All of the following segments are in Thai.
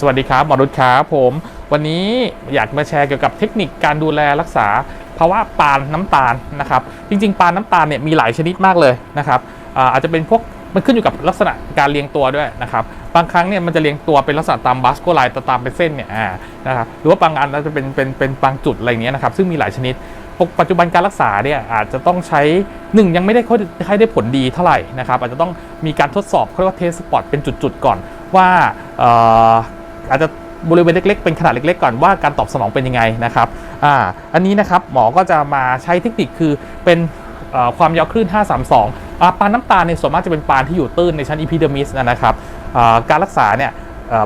สวัสดีครับหมอรุตครับผม วันนี้อยากมาแชร์เกี่ยวกับเทคนิคการดูแลรักษาภาวะปานน้ำตาลนะครับ จริง ๆ ปานน้ำตาลเนี่ยมีหลายชนิดมากเลยนะครับอาจจะเป็นพวกมันขึ้นอยู่กับลักษณะการเรียงตัวด้วยนะครับ บางครั้งเนี่ยมันจะเรียงตัวเป็นลักษณะตามบาสโกไลน์ตามเป็นเส้นเนี่ยนะครับหรือว่าบางอันอาจจะเป็นเป็นเป็นบางจุดอะไรเงี้ยนะครับ ซึ่งมีหลายชนิดปัจจุบันการรักษาเนี่ยอาจจะต้องใช้หนึ่งยังไม่ได้ค่อยได้ผลดีเท่าไหร่นะครับ อาจจะต้องมีการทดสอบเขาเรียกว่าเทสสปอร์ตเป็นจุดๆก่อนว่า อาจจะบริเวณเล็กๆ เป็นขนาดเล็กๆ ก่อนว่าการตอบสนองเป็นยังไงนะครับ อ่า อันนี้นะครับหมอก็จะมาใช้เทคนิคคือเป็นความยาวคลื่น 532อ่าปานน้ำตาลในส่วนมากจะเป็นปานที่อยู่ตื้นในชั้นอีพิเดมิสนะครับการรักษาเนี่ย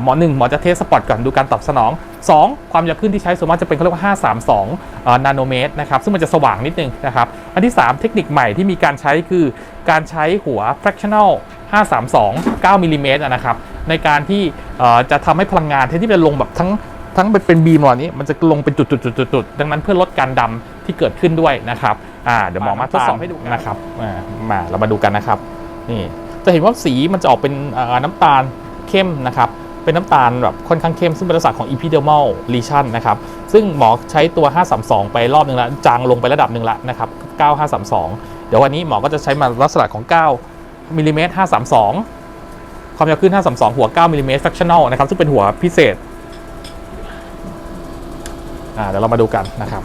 หมอหนึ่งหมอจะเทสสปอตก่อนดูการตอบสนอง 2 ความยาวคลื่นที่ใช้ส่วนมากจะเป็นเขาเรียกว่า 532 นาโนเมตรนะครับซึ่งมันจะสว่างนิดนึงนะครับ อันที่ 3 เทคนิคใหม่ที่มีการใช้คือการใช้หัว fractional 532 9มิลลิเมตรนะครับ ในการที่เอ่อจะทำให้พลังงานแทนที่จะลงแบบทั้งทั้งเป็นเป็นบีมเหล่านี้มันจะลงเป็นจุดๆๆๆดังนั้นเพื่อลดการดำที่เกิดขึ้นด้วยนะครับอ่าเดี๋ยวหมอมาทดสอบให้ดูนะครับอ่ามาเรามาดูกันนะครับนี่จะเห็นว่าสีมันจะออกเป็นเอ่อน้ำตาลเข้มนะครับเป็นน้ำตาลแบบค่อนข้างเข้ม ซึ่งเป็นลักษณะของ epidermal lesion นะครับ ซึ่งหมอใช้ตัว 532 ไปรอบหนึ่งแล้ว จางลงไประดับหนึ่งแล้วนะครับ 9532 เดี๋ยววันนี้หมอก็จะใช้มาลักษณะของ 9มิลลิเมตร532 ความยาวคลื่น532 หัว 9มิลลิเมตร fractional นะครับ ซึ่งเป็นหัวพิเศษ อ่า เดี๋ยวเรามาดูกันนะครับ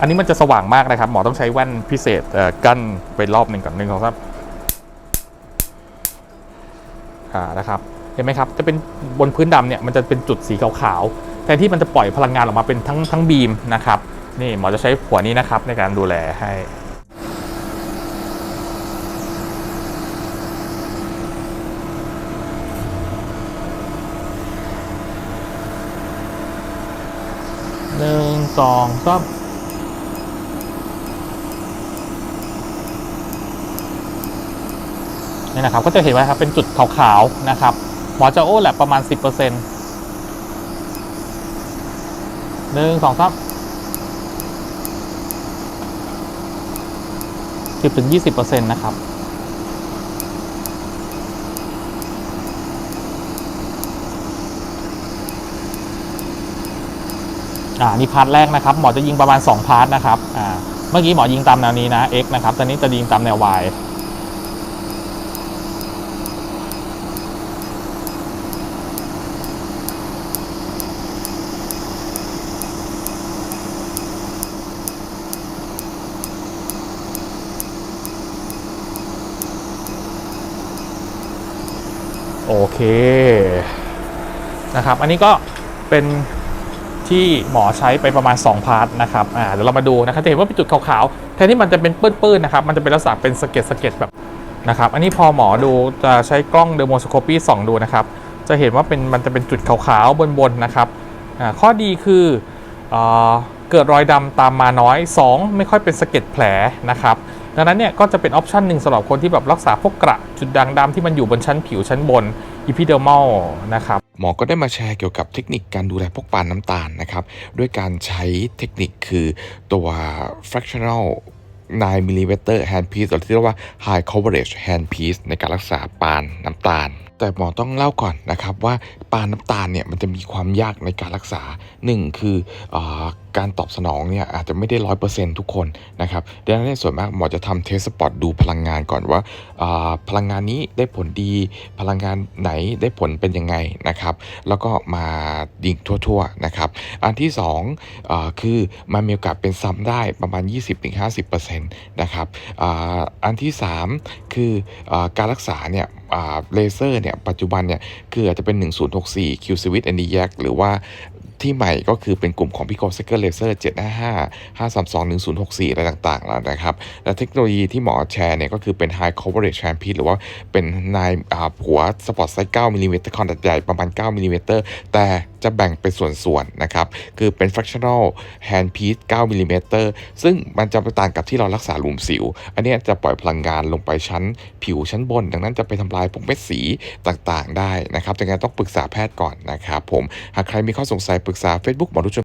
อันนี้มันจะสว่างมากนะครับ หมอต้องใช้แว่นพิเศษกั้นไปรอบหนึ่งก่อนหนึ่งสองสามอ่า นะครับ เห็นไหมครับ จะเป็นบนพื้นดำเนี่ย มันจะเป็นจุดสีขาวๆ แทนที่มันจะปล่อยพลังงานออกมาเป็นทั้งทั้งบีมนะครับ นี่หมอจะใช้หัวนี้นะครับในการดูแลให้หนึ่งสองสามนี่นะครับก็จะเห็นว่าครับเป็นจุดขาวๆนะครับ หมอจะโอ้แหละประมาณ 10%หนึ่งสองสาม สิบถึงยี่สิบเปอร์เซ็นต์นะครับอ่านี่พาร์ทแรกนะครับ หมอจะยิงประมาณ 2 พาร์ทนะครับอ่าเมื่อกี้หมอยิงตามแนวนี้นะ x นะครับตอนนี้จะยิงตามแนว y โอเคนะครับ อันนี้ก็เป็นที่หมอใช้ไปประมาณ 2 พาร์ทนะครับอ่าเดี๋ยวเรามาดูนะครับจะเห็นว่าเป็นจุดขาวๆแทนที่มันจะเป็นปื้นๆนะครับ มันจะเป็นลักษณะเป็นสะเก็ดสะเก็ดแบบนะครับ อันนี้พอหมอดูจะใช้กล้องเดโมสโคปีส่องดูนะครับ จะเห็นว่าเป็นมันจะเป็นจุดขาวๆบนๆนะครับอ่าข้อดีคืออ่าเกิดรอยดำตามมาน้อย 2 ไม่ค่อยเป็นสะเก็ดแผลนะครับ ดังนั้นเนี่ยก็จะเป็นออปชันหนึ่งสำหรับคนที่แบบรักษาพวกกระจุดด่างดำที่มันอยู่บนชั้นผิวชั้นบน epidermal นะครับหมอก็ได้มาแชร์เกี่ยวกับเทคนิคการดูแลพวกปานน้ำตาลนะครับด้วยการใช้เทคนิคคือตัว fractional 9 mm handpiece หรือที่เรียกว่า high coverage handpiece ในการรักษาปานน้ำตาลแต่หมอต้องเล่าก่อนนะครับว่าปานน้ำตาลเนี่ยมันจะมีความยากในการรักษาหนึ่งคืออการตอบสนองเนี่ยอาจจะไม่ได้ร้อยเปอร์เซ็นทุกคนนะครับดังนั้นส่วนมากหมอจะทำเทสสปอตดูพลังงานก่อนว่าพลังงานนี้ได้ผลดี พลังงานไหนได้ผลเป็นยังไงนะครับ แล้วก็มายิงทั่วๆนะครับ อันที่สองอคือมันมีโอกาสเป็นซ้ำได้ประมาณ 20-50%นะครับออันที่สามคืออการรักษาเนี่ยเลเซอร์เนี่ยปัจจุบันเนี่ยคืออาจจะเป็น 1064 Q Switch a n d y a c หรือว่าที่ใหม่ก็คือเป็นกลุ่มของ Pico s e c o r Laser 755 532 1064 อะไรต่างๆ แล้วนะครับ และเทคโนโลยีที่หมอแชร์เนี่ยก็คือเป็น High Coverage Handpiece หรือว่าเป็นนายอาหัวสปอตไซส์9มิลลิเมตรขนาดใหญ่ประมาณ 9มิลลิเมตรแต่จะแบ่งเป็นส่วนๆนะครับ คือเป็น fractional handpiece 9มิลลิเมตรซึ่งมันจะต่างกับที่เรารักษาหลุมสิว อันนี้จะปล่อยพลังงานลงไปชั้นผิวชั้นบน ดังนั้นจะไปทำลายพวกเม็ดสีต่างๆ ได้นะครับดังนั้นต้องปรึกษาแพทย์ก่อนนะครับผม หากใครมีข้อสงสัยปรึกษา Facebook หมอรุช